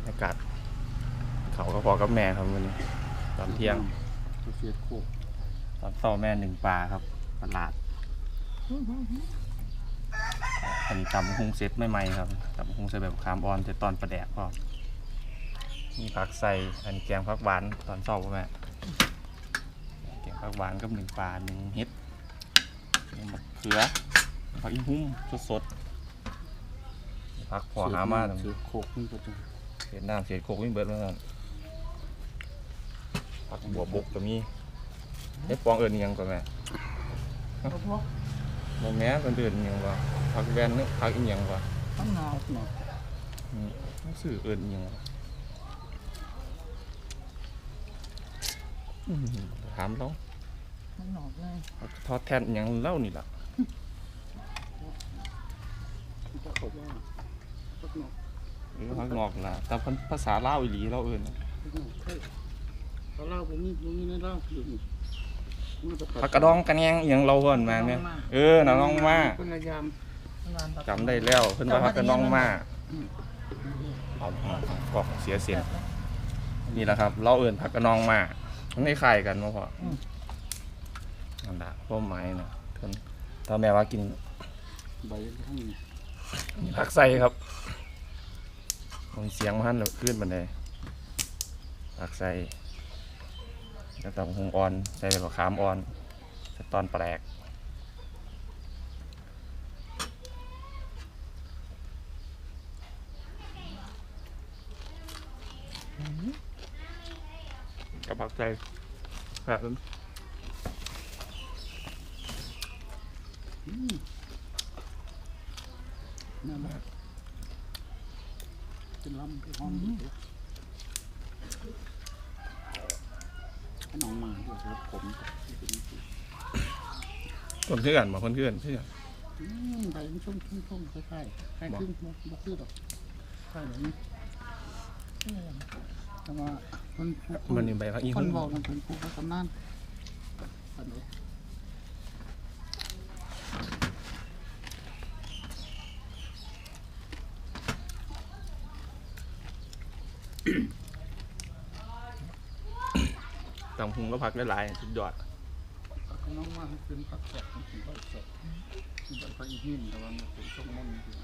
บรรยากาศเขาก็พอกับแม่ครับวันนี้ตอนเที่ยงเสียโคกตอนเช้าแม่หนึ่งปลาครับตลาดอันนี้ตำพุงเซ็ตใหม่ๆครับตำพุงเซ็ตแบบคามออนจะตอนประแดกก็มีผักใส่อันนี้แกงผักหวานตอนเช้าป่ะแม่แกงผักหวานกับหนึ่งปลาหนึ่งเฮ็ดหนึ่งมะเขือผักอีหุ่มสดๆผักพอหามาตรงเสียโคกนี่ก็จะ เสียน้ำเสียโคกวิ่งเบิดแล้วนั่นผักบัวบกก็มีเฮ็ดปองเอิญยังก่อนแม่โมแม่เป็นเดือนอิหยังวะพักแวนนึกพักอีหยังวะตั้งนาวหน่อยอืมหนังสื่อเอินอิหยังวะอืมถามเราตั้งนาวเลยทอดแทนอิหยังเล่านี่ล่ะ จะบอกว่าตั้งนาวเออพักนอกล่ะแต่เพิ่นภาษาลาวอีหลีเราเอินตั้งนาวเฮ้ยเขาเล่าผมมีผมมีในเล่าอยู่นี่มันจพักกระดองกันแยงอิหยังเราเอินมาเนี่ยเออน้าน้องมาเป็นระยามจำได้แล้วเพิ่นว่าพักกระดองมาเอาเอาเอากอกเสียเสียงนี่แหละครับ เราเอินพักกระนองมามันไม่คล้ายกันมาพออนั่นแหละพวกไม้นะเพิ่นตอนแม่ว่ากินใบทั้งนี้มีผักใส่ครับ มีเสียงมันเลยขึ้นบันไดผักใส่แล้วตับหงอ่อน ใส่ใบมะขามอ่อนใส่ตอนแปลกกับผักใส่แบบนั้นนั่นแห ละเป็นลำเป็นห้องอยู่ให้น้องมาด้วยครับผมที่เป็นคนเพื่อนมาคนเพื่อนเพื่อนอืมใบมันชุ่มชุ่มชุ่มคล้ายๆคล้ายๆครึ่งบ่บ่คือดอกคล้ายแบบนี้แต่ว่ามันมันนี่ใบผักอีคหุ่นนบอกมันเป็นผู้ประกำนันอันนี้ตั บหงก็ผักได้หลายสุดยอดให้น้องมาให้เป็นผักสดมันเป็นผักสดมันเป็นผักอีหินแต่ว่ามันเป็นส้มม่อนจริง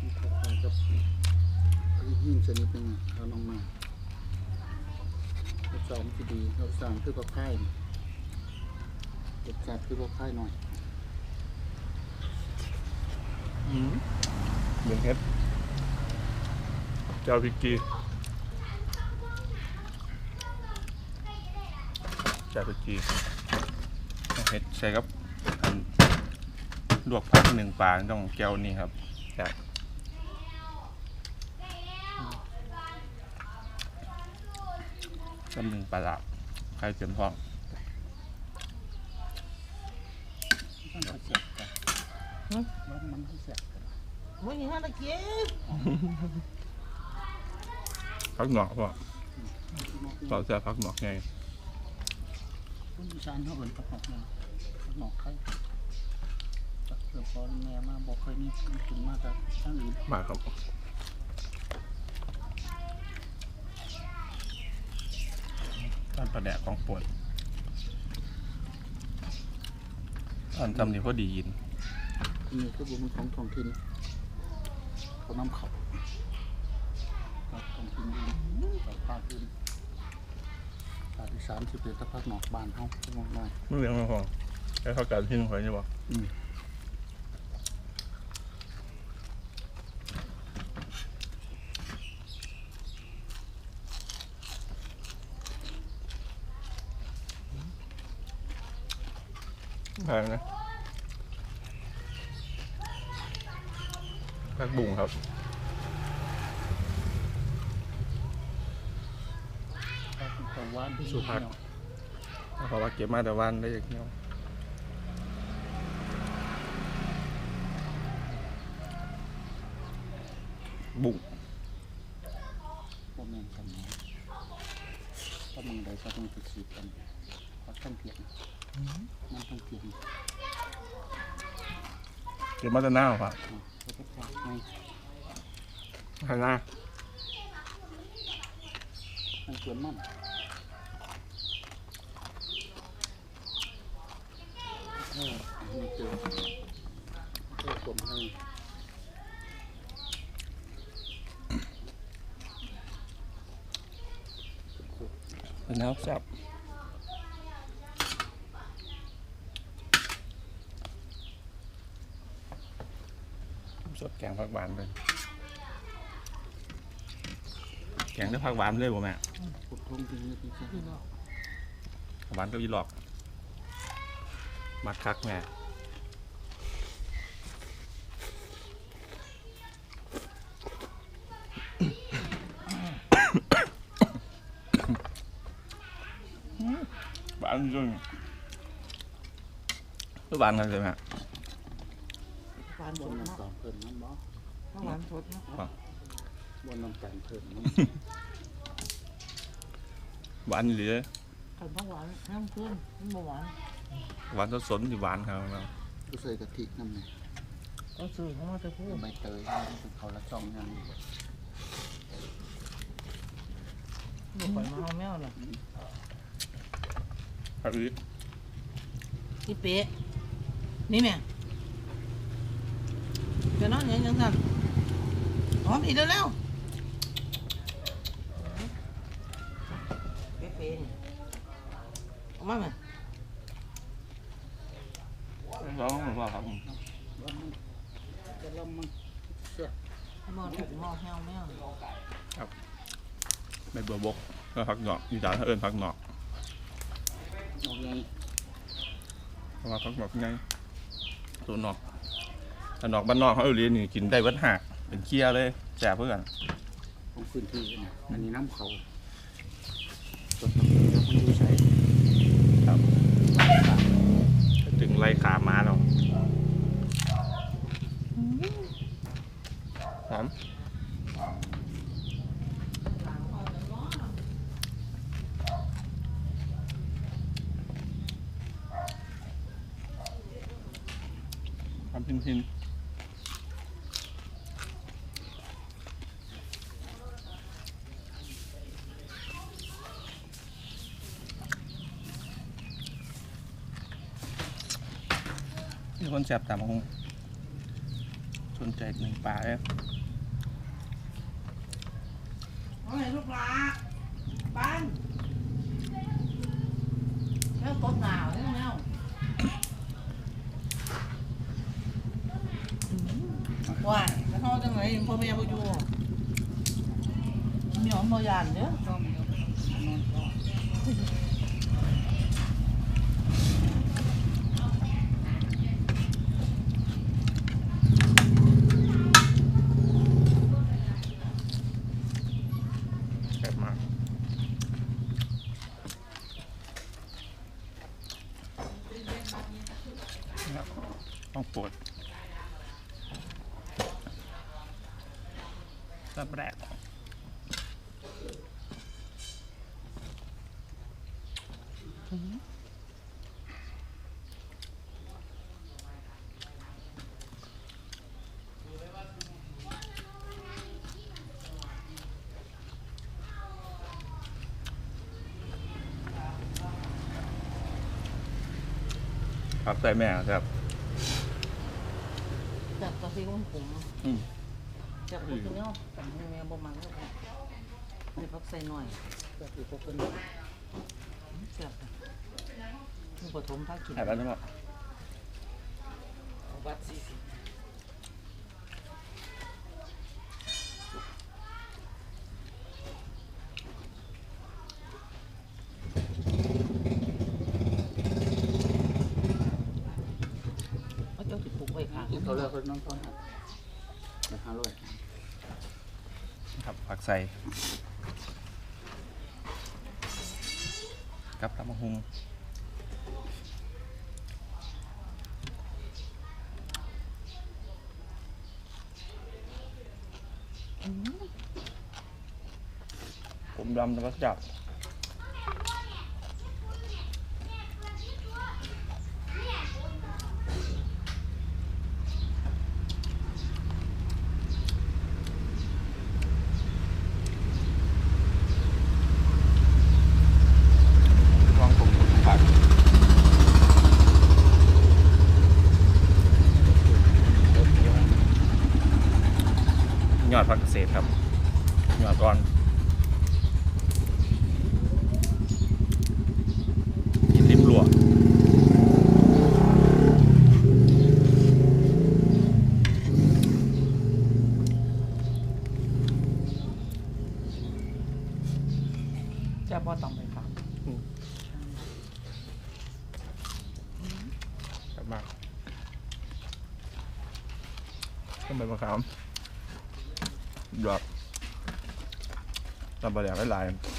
มีผักสดกับผักอีหินชนิดหนึงเอาน้องมารสชาติที่ดีรสชาติคือผักไข่รสชาติคือผักไข่หน่อยเหมือนเฮ็ดเจ้าพิกกี้ จ้าพิกกี้เฮ็ดใส่กับอันลวกผักหนึ่งปลาต้องแก้วนี่ครับจากกับหนึ่งปลาหลาบไข่เต็มท้องมันก็เสียบกันมันมันก็เสียบกัน Muốn gì hết là chết พักหนอกพ่อต่อแซ่บพักหนอกไง คุณอีสานเขาเอินกระหอกนะกระหอกไข่เกิดพอแม่มาบอกเคยมีกินมาจากทางอื่นมาครับตอนประแดกของปวดตอนทำนี่พอดียินนี่คือบุญของท้องถิ่นเขานำเขาจากท้องถิ่นอื่นจากภาคอื่น ภาคอีสานสิเป็นตะภาคหนอกบ้านเฮาจังหวัดน้อยไม่เลี้ยงไม่พอแค่เข้ากันที่หนึ่งคนใช่ปะอืมใช่นะพักบุ้งครับ ภาคตะวันสุภาพเพราะว่าเก็บมาแต่วันได้อย่างเดียวบุ้งพวกแม่นกันนะถ้ามึงใดก็ต้องติดสีกันก็ต้องเปลี่ยนมันต้องเปลี่ยนเก็บมาแต่หน้าครับเนาะแล้วก็ฝากให้หันหน้าให้สวนมัน เออให้เจอเจอผมให้เป็นแนวแซ่บสดแกงผักหวานเลยแกงด้วยผักหวานเลยบ่แม่ปวดทงจริงๆจริงผักหวานก็อีหลอก มักคักแม่หวานจริงก็หวานกันเลยแม่หวานๆบบนเนะน้ำตาลเพิ่มน้ำบ่หวานสดนะบนน้ำตาลเพิ่มน้หวานเหลือ ขันผักหวานน้ำขึ้นมันบ่หวาน หวานสดๆที่หวานครับเราำก็ใส่กะทิน้ำเนี่ยก็ซื้อของมาจะพูดใบเตยเป็นเขาละช่องยังบ่ปล่อยมาเอาแมวน่ะครับอีอีเป๊ะนี่แม่จะนอนยังยังสั่นหอมอีกแล้วแล้วเป๊ะเป๊ะนี่เอามาไหม ร้องผมว่าครับผมว่ามันจะลำมันเสียเอามาถูกหม้อแห้วแมวใบบัวบกแล้วผักหนอกอีสานเขาเอิ้นผักหนอกเอาไงเพราะว่าผักหนอกไงตัวหนอกถ้าหนอกบ้านนอกเขาเอรียนนี่กินได้วัดหักเป็นเคี้ยเลยแจ่เพื่อนของพื้นที่นี่ยอันนี้น้ำเขาส่วนของเรามันอยู่ใช้ ครับถึง ไล่ขามาแล้วหอมทำพินพิ คนแสบตามคงสนใจหนึ่งปลาเลยเอาไงลูกหลาบ้านแมวตดหนาวเนี่ยแมวว้ายแล้วเขาจังไหนพ่อแม่บ่อยู่มีหอมบ่ยานเด้อ ชอบนอนก็ แสบมากนะครับต้องปวดสับแรก ครับใส่แม่ครับจากกะทิของผมอืมจากกะทิเนาะแต่แม่บ่มันแล้วก็ให้พักใส่หน่อยก็คือพวกเป็นแซ่บมี ปฐมพากินหายไปแล้วเนาะวัดสี่สิบเขาเจ้าติดปลูกไว้ค่ะที่เขาเรียกเขาน้องเขาหัดแต่ห้าร้อยครับผักใส่กับตำมะฮุงผม ดำแต่ว่าจับ ยอดผักเกษตรครับยอดอ่อนกินริมรั้ว จะบ่ต้องไปครับกลับมากต้นใบมะขามหยอดตำปลาแดกหลายๆ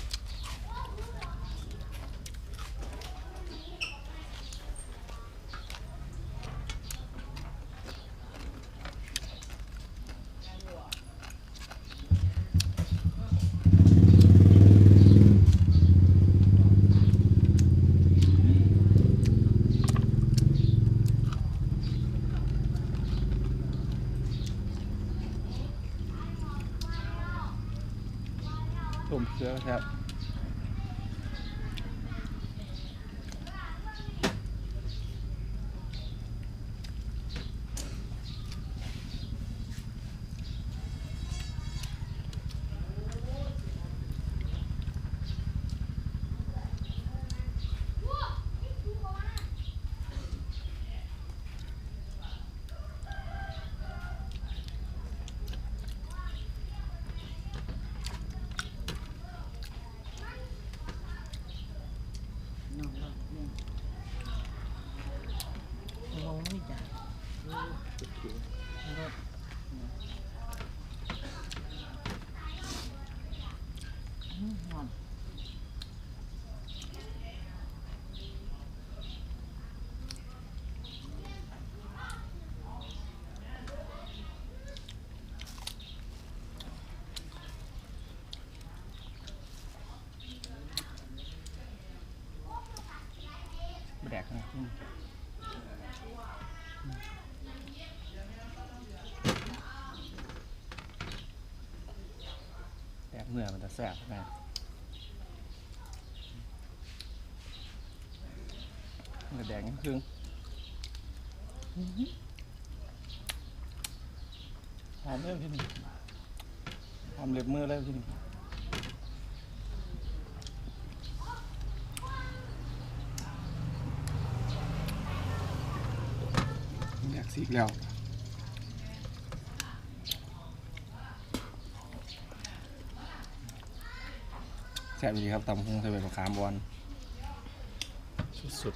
ต้มเชื้อครับ แดกนะอืมแดกเนื้อมันจะแซ่บแม่มันจะแดกนิดครึ่งหอมเลยพี่นี่หอมเล็บมือเลยพี่นี่ อีกแล้วแซ่บดีครับตำพุงใส่ใบมะขามบอลสุด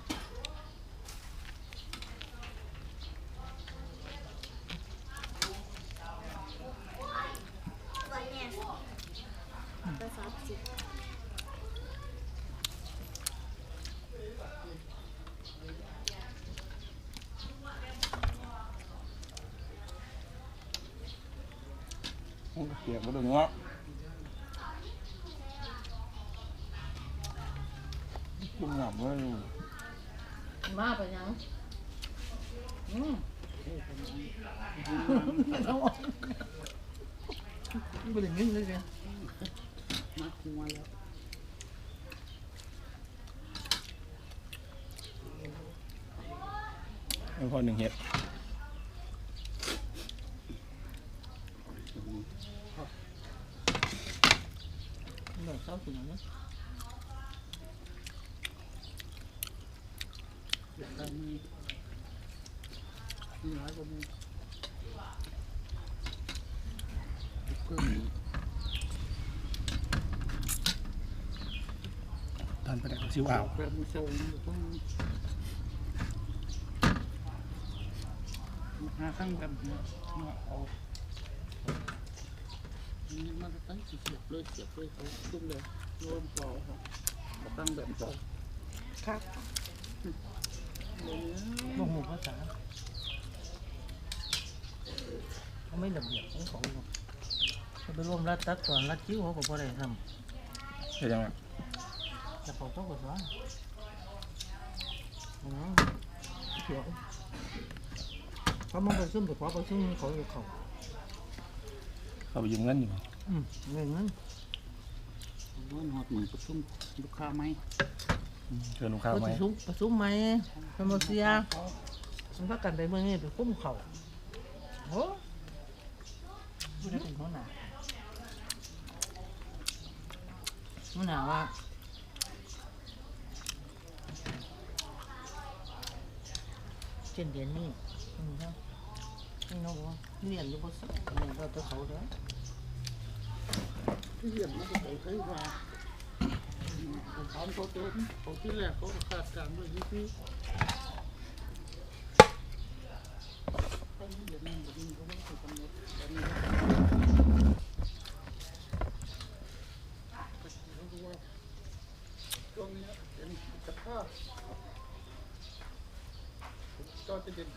วันเนี่ยภาษาจีน ๆมันก็ เปียกมาด้วยเนาะจุ่มหนับเลยมาไปยังอืมบ่ได้ยินเลยจ้ะมาหัวแล้วแล้วพอหนึ่งเห็ด เลิกเช้าสิเนาะ เดี๋ยวได้มี มพิ่มอีกตอนไประดับซิวอ่าวแบบมีโซ่อยู่ต้องหาข้างแบบนี้มาเอามันจะตั้งเสียบเลยเสียบเลยเขาตุ้มเลยรวมต่อครับมาตั้งแบบต่อครับเดี๋ยวนี้บ่ฮู้ภาษา เขาไม่ระเบียบของเขาหรอกเขาไปร่วมรัดตัดตอนรัดคิ้วเขาก็บ่ได้ทำเห็ดยังไงแต่เขาต้องกดว่าอ๋อเขียวเขามาประชุมแต่ขอประชุมเขาอยู่เขาเขาไปยืมเงินอยู่อืมเงินนั้นวันหอดหมือประชุมลูกค้าไหมเชิญลูกค้าเขาไหมประชุมประชุมไหมทำมาเสียมันพักกันไปเมื่อนี้ไปคุ้มเขาโอ้ ไม่ได้เป็นเพาะหนาเพราะหนาว่าเช่นเดียนนี่อืมครับนี่น้องว่าเรียญรู้ภาษาเนี่ยเราจะเขาเด้อเหรียนมาตั้ใแต่เคยว่าผมถามเขาเต็มเขาที่แรกเขาคาดการณ์ด้วยที่ที่ไปนี่เดี๋ยวนี้เดี๋ยวนี้เขาไม่ถูกกำหนดเดี๋นี้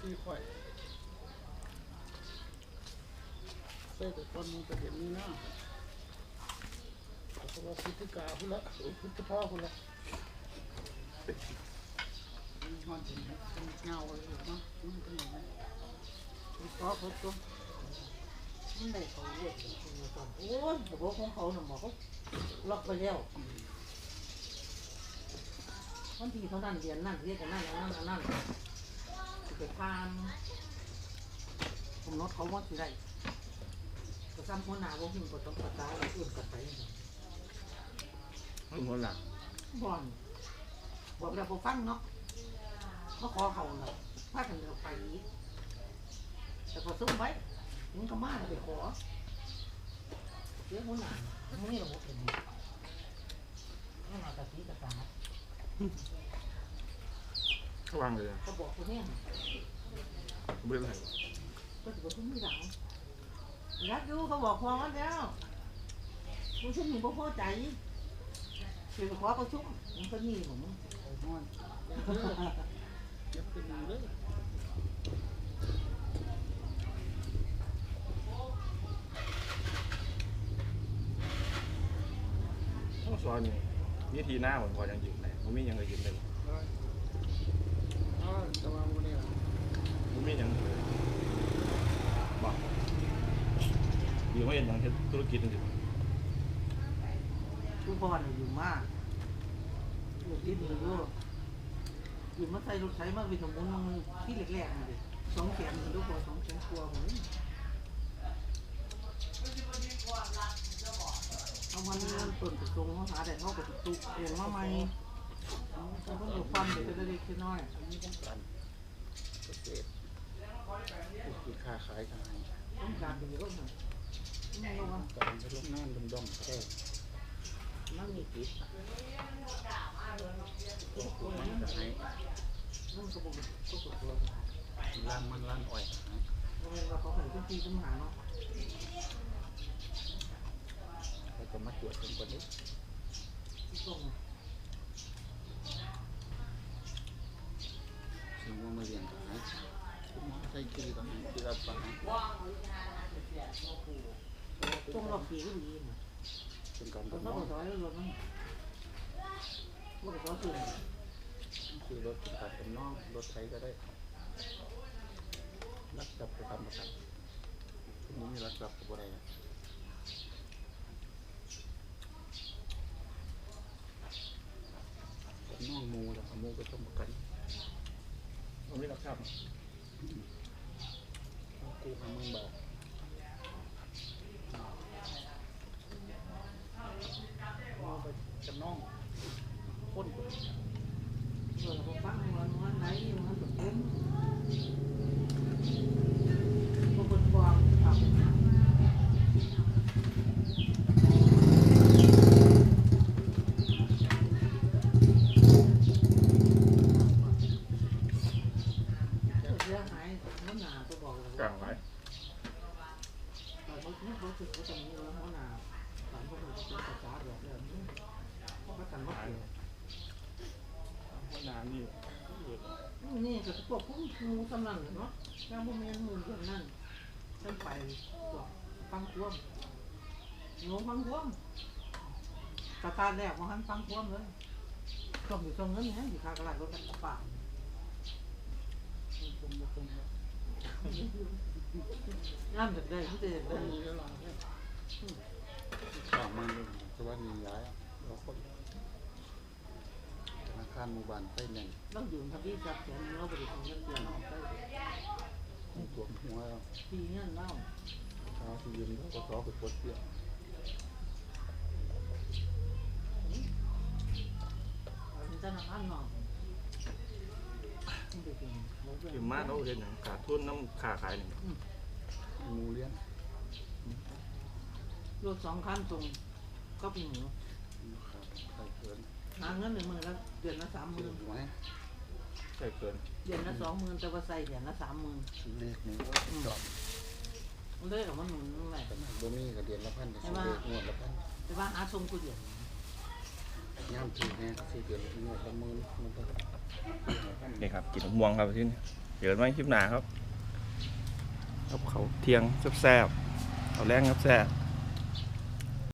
ขี้ข่อยเส้แต่ตอนนี้จะเห็นนี่หน้าเพราะว่าพฤติกาพุ่นละโอ้ยพฤติภาพุ่นละมันเป็นเงาเลยเนาะมันเป็นอย่างนี้พฤติภาพุ่นตัวมันได้เขาเรียกเป็นคนมาก่อนโอ้ยระบบของเขาหน่ะหมเขาล็อกไปแล้ววันที่เขานั่นเรียนนั่นเรียนกันนั่นอันนั่นอัน นั่นสิไปทานผมนดเขาว่าสิได้ก็ซ้ำหัวหนาว่หิมก็ต้องประกาศอื่นกันไปคนหลักบ่อนบอกแล้วผมฟังเนาะเขาขอเขาเนาะพากันเอาไปแต่พอซุ่มไว้มึงก็มาแล้วไปขอเรื่องหัวหน้ามันไม่ระบบเป็นหัวหน้าตะกี้ตะตาเขา วางเลยอะเขาบอกคนนี้ไม่ได้ไรก็ถือว่าคุณไม่หลังรักอยู่เขาบอกพอกันแล้วผู้ชุมนุมบ่พอใจเดี๋ยวไปขอประชุมมันก็นี่ผมไอ้นอนเจ็บเป็นอย่างเลยต้องสอนนี่วิธีหน้าผมพอยังยืนได้ผมมียังไงยืนได้อ่าจะมาวันนี้ล่ะผมมียังเลยบอกอยู่ไม่เห็นยังเฮ็ดธุรกิจจริงผู้พ่อเนี่ยอยู่มากอยู่ที่นี่อยู่อยู่มาใส่รถไถมาเป็นสมุนที่แรกๆนี่ดิสองแสนมันลูกพอสองแสนกว่าผมเอามันเงินต้นกระทรงมาหาแต่เขาก็ตุกเองมาใหม่ เขาต้องดูความเด็กเล็กๆน้อยนนี้องการเกษตรคือค้าขายกันๆต้องการเป็นเยอะหน่อยไม่รู้ว่าการไปลงน้ำดำๆแค่มันมีกิจตัวมันจะให้มันก็บอกก็กดตัวล้านมันล้านอ้อยให้มันเราเขาเห็นทุกทีทุกหาเนาะแล้วก็มาตรวจกันก่อนดิที่ส่ง สิ่ง ว่ามาเรียนกันให้คุณหมอใส่กีกันให้ที่รับฟังให้ส่งราขี่ก็ดีนะเป็นการต้ององถอยแล้วรถมันรถก็คือคือรถเป็นการทดลองรถไทยก็ได้รักจับไปทำประกันทีนี้มีรักจับกับอะไรนะน้องมูแล้วมูก็ต้องประกัน ผมไม่รับทราบกู้ห้าหมื่นบาทเอาไปจำนองพ้น เออเราฟังมันมันไหนมันแบบเต็มบางคนกวางครับ เสียหายหัวหน้าก็บอกเลย กลา ว่าง ไว้ เขาคิดเขาคิดว่าจะมีว่าหัวหน้าสารพวกมันเป็นภาษาแบบแบบนี้เพราะประกันว่าเกี่ยว ห้องน้ำนี่ นี่ก็พวกผู้มูกำลัง เนาะย่างพวกแม่นมูอย่างนั้นฉันไปพวกฟังควมหนูฟังควมสตาร์ทแรกมาหันฟังควมเลยก็มีตรงนั้นเนี่ยอยู่คากระไรรถกันป่าผมบอกผมว่าย่ามจากได้ที่จะได้มีเวลาแค่สามมันเลยแต่ว่ามีย้ายอะเราคนธนาคารหมู่บ้านไต้แน่นต้องอยู่ทำที่จับแขนเราไปดูเงินเดือนเราไปมี ตัวหัวแล้วปีเงินเล่าเช้าที่ยืมแล้วก็ต่อไปปลดเปลี่ยนธนาคารนอกมันไปเป็นเขาด้วยคือมาเขาเห็นหนังขาดทุนน้ำขาขายหนี่หมูเลี้ยงรถสองคันส่งก็เป็นหมูครับใส่เกินหาเงินหนึ่งหมื่นแล้วเดือนละสามหมื่น ใช่เกินเดือนละสองหมื่นแต่ว่าใส่เดือนละสามหมื่นซื้อเลขนี้จอดมันเลยกับมันหนุนนั่นแหละขนาดบ่มีกับเดือนละพันแต่ซื้อเลขงวดละพันแต่ว่าหาชมกูเดือนย่ามถือแน่ซื้อเดือนละงวดละหมื่นงวดละพันนี่ครับกินม่วงครับที่นี่เดี๋ยวไว้คลิปหน้าครับครับเขาวเที่ยงแซ่บๆเอาแรงครับแซ่บ